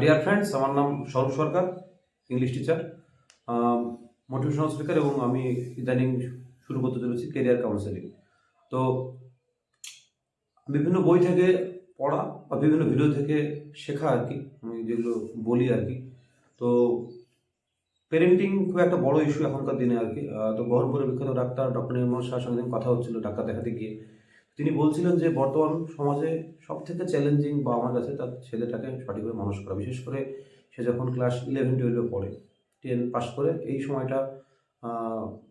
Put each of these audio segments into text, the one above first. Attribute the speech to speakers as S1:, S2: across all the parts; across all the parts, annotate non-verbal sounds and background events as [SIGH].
S1: Dear friends আমার নাম Swarup Sarkar English teacher motivational speaker এবং আমি ইদানিং শুরু করতে চলেছি কেরিয়ার কাউন্সেলিং তো বিভিন্ন বই থেকে পড়া বা বিভিন্ন ভিডিও থেকে শেখা আর কি, আমি যেগুলো বলি আর কি। তো পেরেন্টিং খুব একটা বড় ইস্যু এখনকার দিনে আর কি। তো বহরমপুরের বিখ্যাত ডাক্তার ডক্টর নির্মল শাহর সঙ্গে কথা হচ্ছিল ডাক্তার দেখাতে গিয়ে। তিনি বলছিলেন যে বর্তমান সমাজে সব থেকে চ্যালেঞ্জিং বা আমার কাছে তার ছেলেটাকে সঠিকভাবে মানুষ করা, বিশেষ করে সে যখন ক্লাস ইলেভেন টুয়েলভে পড়ে টেন পাস করে, এই সময়টা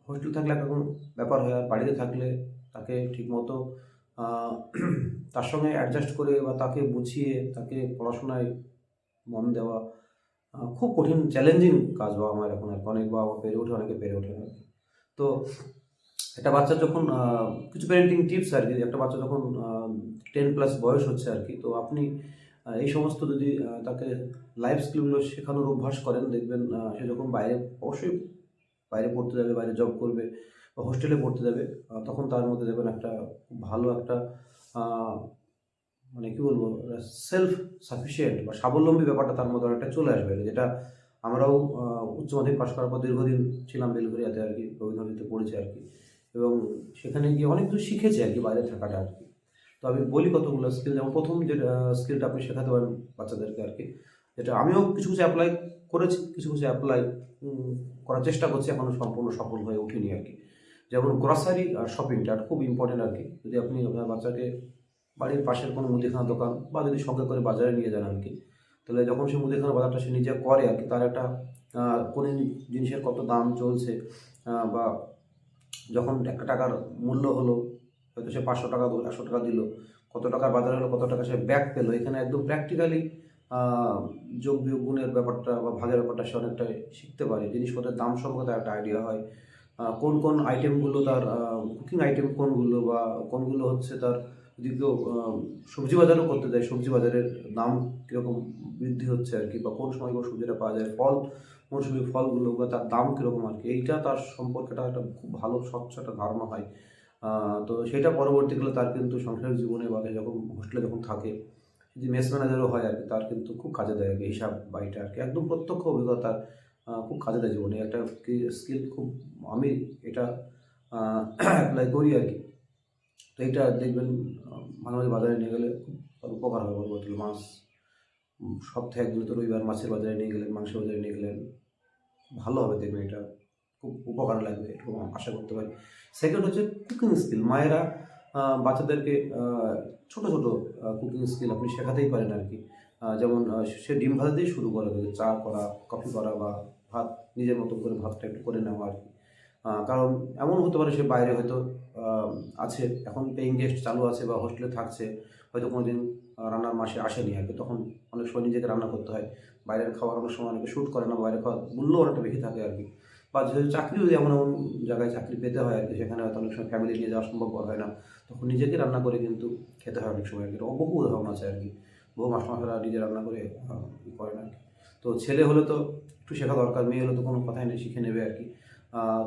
S1: হোস্টেল থাকলে একরকম ব্যাপার হয়, আর বাড়িতে থাকলে তাকে ঠিকমতো [CLEARS THROAT] তার সঙ্গে অ্যাডজাস্ট করে বা তাকে বুঝিয়ে, তাকে পড়াশোনায় মন দেওয়া খুব কঠিন চ্যালেঞ্জিং কাজ বাবা আমার এখন অনেক বাবা মা পেরে ওঠে, অনেকে পেরে ওঠে তো একটা বাচ্চা যখন কিছু প্যারেন্টিং টিপস আর কি, একটা বাচ্চা যখন টেন প্লাস বয়স হচ্ছে আর কি, তো আপনি এই সমস্ত যদি তাকে লাইফ স্কিলগুলো শেখানোর অভ্যাস করেন, দেখবেন সে যখন বাইরে, অবশ্যই বাইরে পড়তে যাবে, বাইরে জব করবে বা হোস্টেলে পড়তে যাবে তখন তার মধ্যে দেখবেন একটা ভালো একটা মানে কি বলব সেলফ সাফিসিয়েন্ট বা স্বাবলম্বী ব্যাপারটা তার মধ্যে অনেকটা চলে আসবে, যেটা আমরাও উচ্চ মাধ্যমিক পাশ করার পর দীর্ঘদিন ছিলাম বেলঘরিয়াতে আর কি রবীন্দ্রনাথে পড়েছি আর কি। এবং সেখানে গিয়ে অনেক কিছু শিখেছি আর কি বাইরে থাকাটা আর কি। তো আমি বলি কতগুলো স্কিল যেমন প্রথম যে স্কিলটা আপনি শেখাতে পারেন বাচ্চাদেরকে আর কি, যেটা আমিও কিছু কিছু অ্যাপ্লাই করেছি, কিছু কিছু অ্যাপ্লাই করার চেষ্টা করছি এখনও সম্পূর্ণ সফল হয়ে উঠিনি আর কি। যেমন গ্রসারি আর শপিংটা খুব ইম্পর্টেন্ট আর কি। যদি আপনি আপনার বাচ্চাকে বাড়ির পাশের কোনো মুদিখানা দোকান বা যদি সঙ্গে করে বাজারে নিয়ে যান আর কি, তাহলে যখন সে মুদিখানা বাজারটা সে নিজে করে আর কি, তার একটা কোন জিনিসের কত দাম চলছে বা যখন একটা টাকার মূল্য হলো, হয়তো সে পাঁচশো টাকা একশো টাকা দিল, কত টাকার বাজার হলো, কত টাকা সে ব্যাক পেল, এখানে একদম প্র্যাকটিক্যালি যোগ বিয়োগ গুণের ব্যাপারটা বা ভাগের ব্যাপারটা সে অনেকটা শিখতে পারে। জিনিসপত্রের দাম সম্পর্কে তার একটা আইডিয়া হয়। কোন কোন আইটেমগুলো তার কুকিং আইটেম কোনগুলো বা কোনগুলো হচ্ছে তার যদি কেউ সবজি বাজারও করতে যায়, সবজি বাজারের দাম কীরকম বৃদ্ধি হচ্ছে আর কি, বা কোন সময় কোন সবজিটা পাওয়া যায়, ফল মৌসুমি ফলগুলো বা তার দাম কীরকম আর কি, এইটা তার সম্পর্কেটা একটা খুব ভালো, স্বচ্ছ একটা ধারণা হয়। তো সেটা পরবর্তীকালে তার কিন্তু সাংসারিক জীবনে বা যখন হোস্টেলে যখন থাকে, যদি মেস ম্যানেজারও হয় আর কি, তার কিন্তু খুব কাজে দেয় আর কি হিসাব বা এটা আর কি, একদম প্রত্যক্ষ অভিজ্ঞতা খুব কাজে দেয় জীবনে। একটা স্কিল খুব আমি এটা অ্যাপ্লাই করি আর কি। তো এইটা দেখবেন মাঝে বাজারে নিয়ে গেলে খুব উপকার হবে পরবর্তীকালে মাছ সপ্তাহে একদিন তো রবিবার মাছের বাজারে নিয়ে গেলেন, মাংসের বাজারে নিয়ে গেলেন, ভালো হবে দেখবেন এটা। খুব উপকার লাগবে, এরকম আশা করতে পারি। সেকেন্ড হচ্ছে কুকিং স্কিল মায়েরা বাচ্চাদেরকে ছোট ছোট কুকিং স্কিল আপনি শেখাতেই পারেন আর কি যেমন সে ডিম ভাজা দিয়ে শুরু করে চা করা কফি করা বা ভাত, নিজের মতো করে ভাতটা একটু করে নেওয়া আর কি কারণ এমন হতে পারে সে বাইরে হয়তো আছে, এখন পেইং গেস্ট চালু আছে বা হোস্টেলে থাকছে, হয়তো কোনো দিন রান্নার মাসে আসেনি আর কি তখন অনেক সময় নিজেকে রান্না করতে হয়, বাইরের খাবার অনেক সময় অনেকে শ্যুট করে না বাইরের খাওয়ার মূল্য অনেকটা বেশি থাকে আর কি। বা যেহেতু চাকরি যদি এমন এমন জায়গায় চাকরি পেতে হয় আর কি, সেখানে হয়তো অনেক সময় ফ্যামিলি নিয়ে যাওয়া সম্ভব হয় না, তখন নিজেকে রান্না করে কিন্তু খেতে হয় অনেক সময় আর কি বহু উদাহরণ আছে আর কি। বহু মাস্টারমশাইরা নিজে রান্না করে করে না তো ছেলে হলে তো একটু শেখা দরকার, মেয়ে হলে তো কোনো কথাই নেই শিখে নেবে আর কি।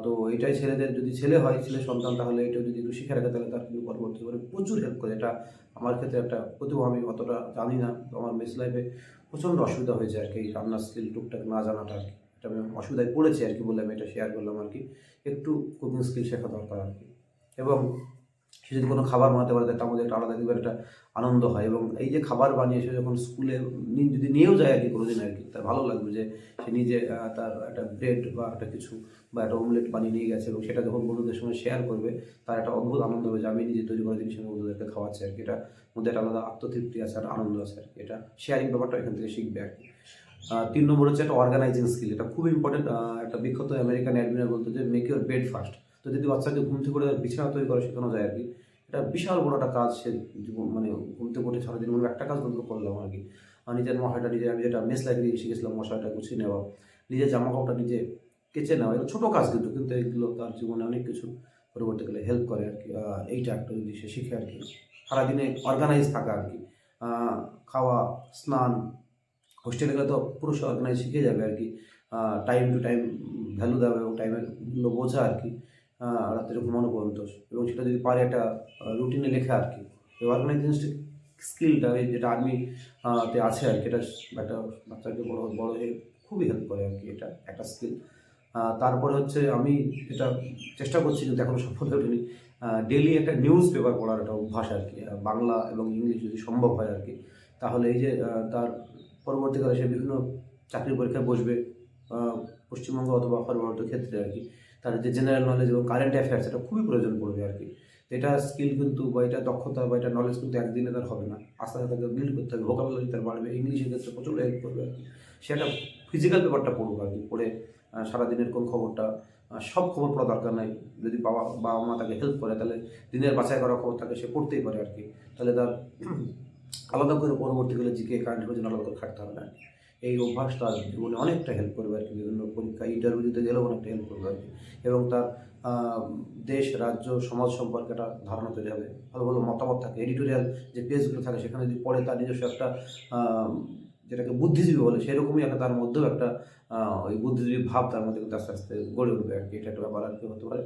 S1: তো এটাই ছেলেদের যদি ছেলে হয়, ছেলে সন্তান, তাহলে এটা যদি একটু শিখে রাখে, তাহলে তার কিন্তু পরবর্তী জীবনে প্রচুর হেল্প করে। এটা আমার ক্ষেত্রে একটা প্রতিভা, আমি অতটা জানি না। তো আমার মেস লাইফে প্রচণ্ড অসুবিধা হয়েছে আর কি, এই রান্নার স্কিল টুকটাক না জানাটা আর কি। এটা আমি অসুবিধায় পড়েছি আর কি বলে আমি এটা শেয়ার করলাম আর কি। একটু কুকিং স্কিল শেখা দরকার আর কি। এবং সে যদি কোনো খাবার বানাতে পারে, তার মধ্যে একটা আলাদা দেখবে একটা আনন্দ হয় এবং এই যে খাবার বানিয়ে সে যখন স্কুলে যদি নিয়েও যায় আর কি কোনোদিন আর কি তার ভালো লাগবে যে সে নিজে তার একটা ব্রেড বা একটা কিছু বা একটা অমলেট বানিয়ে নিয়ে গেছে এবং সেটা যখন বন্ধুদের সঙ্গে শেয়ার করবে, তার একটা অদ্ভুত আনন্দ হবে যে আমি নিজে তৈরি করা জিনিস আমি বন্ধুদেরকে খাওয়াচ্ছি আর কি এটা মধ্যে একটা আলাদা আত্মতৃপ্তি আছে আর আনন্দ আছে আর কি এটা শেয়ারিং ব্যাপারটা এখান থেকে শিখবে আর কি তিন নম্বর হচ্ছে একটা অর্গানাইজিং স্কিল এটা খুব ইম্পর্টেন্ট একটা বিখ্যাত আমেরিকান অ্যাডমিনার বলতো যে মেক ইউর বেড ফার্স্ট তো যদি বাচ্চাকে ঘুম থেকে করে বিছানা তৈরি করে শেখানো যায় আর কি। এটা বিশাল বড় একটা কাজ সে জীবন মানে ঘুম থেকে উঠে সারাদিন মনে একটা কাজ বন্ধ করলাম আর কি। আর নিজের মশাটা নিজে আমি যেটা মেস লাইব্রেরি শিখেছিলাম মশাটা গুছিয়ে নেওয়া, নিজের জামা কাপড়টা নিজে কেচে নেওয়া, এগুলো ছোটো কাজ কিন্তু কিন্তু এগুলো তার জীবনে অনেক কিছু পরবর্তীকালে হেল্প করে আর কি। এইটা একটা যদি সে শিখে আর কি, সারাদিনে অর্গানাইজ থাকা আর কি। খাওয়া, স্নান হোস্টেলে গেলে তো পুরো সে অর্গানাইজ শিখে যাবে আর কি। টাইম টু টাইম ভ্যালু দেওয়া এবং টাইমের বোঝা আর কি। রাত্রে ঘুমানো পর্যন্ত। এবং সেটা যদি পারে একটা রুটিনে লেখা আর কি। এই অর্গানাইজেশন স্কিলটা যেটা আর্মি তে আছে আর কি, এটা একটা বাচ্চাকে বড় বড় হয়ে খুবই হেল্প করে আর কি এটা, একটা স্কিল তারপরে হচ্ছে আমি এটা চেষ্টা করছি, কিন্তু এখনও সফল ওঠেনি ডেলি একটা নিউজ পেপার পড়ার একটা অভ্যাস আর কি বাংলা এবং ইংলিশ যদি সম্ভব হয় আর কি। তাহলে এই যে তার পরবর্তীকালে সে বিভিন্ন চাকরি পরীক্ষায় বসবে পশ্চিমবঙ্গ অথবা সর্বভারতীয় ক্ষেত্রে আর কি। তার যে জেনারেল নলেজ এবং কারেন্ট অ্যাফেয়ার্স এটা খুবই প্রয়োজন পড়বে আর কি। এটা স্কিল কিন্তু বা এটা দক্ষতা বা এটা নলেজ কিন্তু একদিনে তার হবে না। আস্তে আস্তে তাকে বিল্ড করতে হবে ভোকাবুলারি তার বাড়বে ইংলিশের ক্ষেত্রে প্রচুর হেল্প করবে আর কি। সেটা ফিজিক্যাল পেপারটা পড়ুক আর কি, পড়ে সারাদিনের কোন খবরটা সব খবর পড়া দরকার নাই। যদি বাবা বাবা মা তাকে হেল্প করে, তাহলে দিনের বাছাই করা খবর তাকে সে পড়তেই পারে আর কি। তাহলে তার আলাদা করে পরবর্তীকালে জিকে কারেন্ট জন্য আলাদা করে খাটতে হবে না। এই অভ্যাসটা জীবনে অনেকটা হেল্প করবে আর কি, বিভিন্ন পরীক্ষা ইন্টারভিউ দিতে গেলেও অনেকটা হেল্প করবে আর কি। এবং তার দেশ, রাজ্য, সমাজ সম্পর্কে একটা ধারণা তৈরি হবে। ভালো ভালো মতামত থাকে এডিটোরিয়াল যে পেজগুলো থাকে, সেখানে যদি পড়ে তার নিজস্ব একটা যেটাকে বুদ্ধিজীবী বলে, সেরকমই একটা তার মধ্যেও একটা ওই বুদ্ধিজীবী ভাব তার মধ্যে কিন্তু আস্তে আস্তে গড়ে উঠবে আর কি। এটা একটা ব্যাপার আর কি হতে পারে।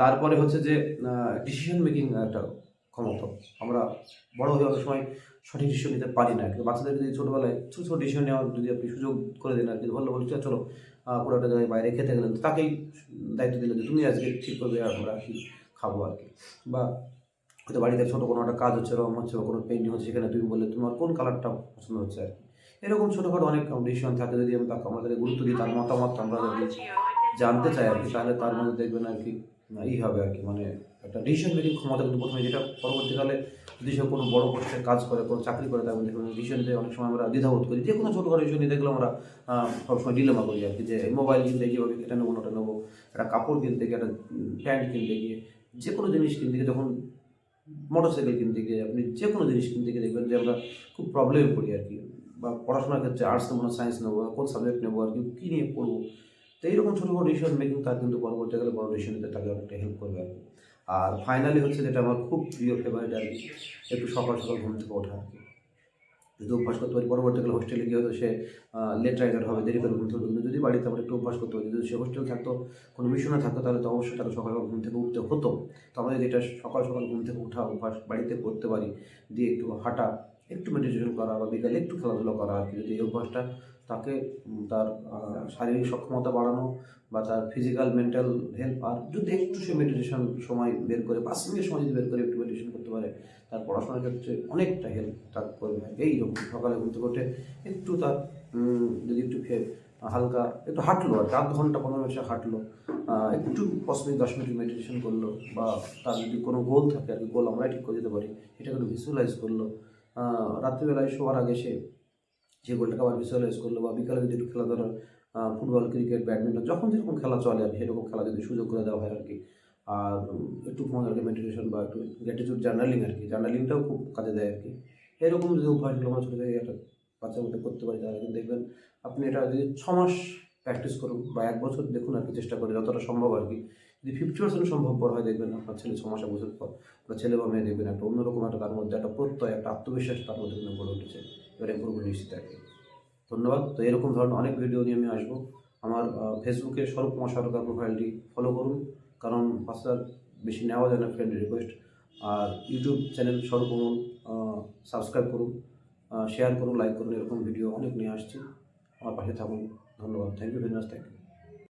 S1: তারপরে হচ্ছে যে ডিসিশন মেকিং একটা ক্ষমতা। আমরা বড় হয়ে অনেক সময় সঠিক ডিসিশন নিতে পারি না। কিন্তু বাচ্চাদের যদি ছোটোবেলায় ছোটো ছোটো ডিসিশন নেওয়ার যদি আপনি সুযোগ করে দেন আর কি ভালো বলছি চলো কোনো একটা জায়গায় বাইরে খেতে গেলেন। তো তাকেই দায়িত্ব দিলেন যে তুমি আজকে ঠিক করবে আর আমরা কি খাব আর কি। বা হয়তো বাড়িতে ছোটো কোনো একটা কাজ হচ্ছে রং হচ্ছে বা কোনো পেন্টিং হচ্ছে সেখানে তুমি বললে তোমার কোন কালারটা পছন্দ হচ্ছে আর কি? এরকম ছোটোখাটো অনেক ডিসিশন থাকে। যদি আমি তাকে আমাদের গুরুত্ব দিই তার মতামত আমরা যদি জানতে চাই আর কি তাহলে তার মধ্যে দেখবেন আর কি ই হবে আর কি মানে একটা ডিসিশন মেকিং ক্ষমতা কিন্তু প্রথমে যেটা পরবর্তীকালে যদি সে কোনো বড় পোস্টে কাজ করে, কোনো চাকরি করে, তার মধ্যে ডিসিশন নিতে অনেক সময় আমরা দ্বিধাবোধ করি। যে কোনো ছোটোখাটো ডিসিশন নিতে গেলে আমরা সবসময় ডিলেমা করি আর কি, যে মোবাইল কিনতে গিয়ে এটা নেব ওটা নেব, একটা কাপড় কিনতে গিয়ে, একটা প্যান্ট কিনতে গিয়ে যে কোনো জিনিস কিনতে গিয়ে, যখন মোটরসাইকেল কিনতে গিয়ে, আপনি যে কোনো জিনিস কিনতে গিয়ে দেখবেন যে আমরা খুব প্রবলেমে পড়ি আর কি, বা পড়াশোনার ক্ষেত্রে আর্টস নেব না সায়েন্স নেব কোন সাবজেক্ট নেব আর কি, কী নিয়ে পড়ব? তো এইরকম ছোটো বড়ো ডিসিশন মেকিং তার কিন্তু পরবর্তীকালে বড় ডিসিশন নিতে তাকে অনেকটা হেল্প করবে আর কি। আর ফাইনালি হচ্ছে যেটা আমার খুব প্রিয় ফেভারিট আর কি একটু সকাল সকাল ঘুম থেকে ওঠা আর কি যদি অভ্যাস করতে পারি পরবর্তীকালে হোস্টেলে গিয়ে হয়তো সে লেট রাইডার হবে, দেরি করে ঘুম থেকে। কিন্তু যদি বাড়িতে আমরা একটু অভ্যাস করতে পারি, যদি সে হোস্টেল থাকতো, কোনো মিশনে থাকতো, তাহলে তো অবশ্যই তারা সকাল ঘুম থেকে উঠতে হতো তো আমরা যদি এটা সকাল সকাল ঘুম থেকে ওঠা অভ্যাস বাড়িতে করতে পারি, দিয়ে একটু হাঁটা একটু মেডিটেশন করা বা বিকালে একটু খেলাধুলা করা আর কি, যদি এই অভ্যাসটা তাকে তার শারীরিক সক্ষমতা বাড়ানো বা তার ফিজিক্যাল মেন্টাল হেল্প আর যদি একটু সে মেডিটেশন সময় বের করে, পাঁচ মিনিট সময় যদি বের করে একটু মেডিটেশন করতে পারে, তার পড়াশোনার ক্ষেত্রে অনেকটা হেল্প তার করবে। এইরকম সকালে থেকে উঠে একটু তার যদি একটু হালকা একটু হাঁটলো আর আধ ঘণ্টা, পনেরো মিনিট হাঁটলো একটু পাঁচ মিনিট, দশ মিনিট মেডিটেশন করল বা তার যদি কোনো গোল থাকে আর কি গোল আমরাই ঠিক করে দিতে পারি, সেটাকে একটু ভিজুয়ালাইজ করল রাত্রিবেলায় শোয়ার আগে সে যে গোলটাকে আবার ভিজুয়ালাইজ করল বা বিকালে যদি একটু খেলাধুলা আহ, ফুটবল ক্রিকেট ব্যাডমিন্টন যখন যেরকম খেলা চলে আর সেরকম খেলা যদি সুযোগ করে দেওয়া হয় আর কি। আর একটু ফোন আর কি মেডিটেশন বা একটু গ্র্যাটিটিউড জার্নালিং আর কি জার্নালিংটাও খুব কাজে দেয় আর কি। এরকম যদি অভ্যাসগুলো আমরা ছোটো থেকে একটা বাচ্চার মধ্যে করতে পারি তাহলে কিন্তু দেখবেন আপনি এটা যদি ছ মাস প্র্যাকটিস করুন বা এক বছর দেখুন আর কি চেষ্টা করে যতটা সম্ভব আর কি। যদি ফিফটি পার্সেন্ট সম্ভবপর হয়, দেখবেন আপনার ছেলে ছ মাস বছর পর বা ছেলে বা মেয়ে দেখবেন একটা অন্যরকম একটা তার মধ্যে একটা প্রত্যয়, একটা আত্মবিশ্বাস তার মধ্যে কিন্তু গড়ে উঠেছে। এবারে পুরো নিশ্চিত আর কি ধন্যবাদ। তো এরকম ধরনের অনেক ভিডিও নিয়ে আমি আসব। আমার ফেসবুকে স্বরূপ কুমার সরকার প্রোফাইলটি ফলো করুন। কারণ পাঁচটার বেশি নেওয়া যায় না ফ্রেন্ড রিকোয়েস্ট আর ইউটিউব চ্যানেল স্বরূপ কুমন সাবস্ক্রাইব করুন। শেয়ার করুন লাইক করুন। এরকম ভিডিও অনেক নিয়ে আসছি। আমার পাশে থাকুন। ধন্যবাদ। Thank you very much thank you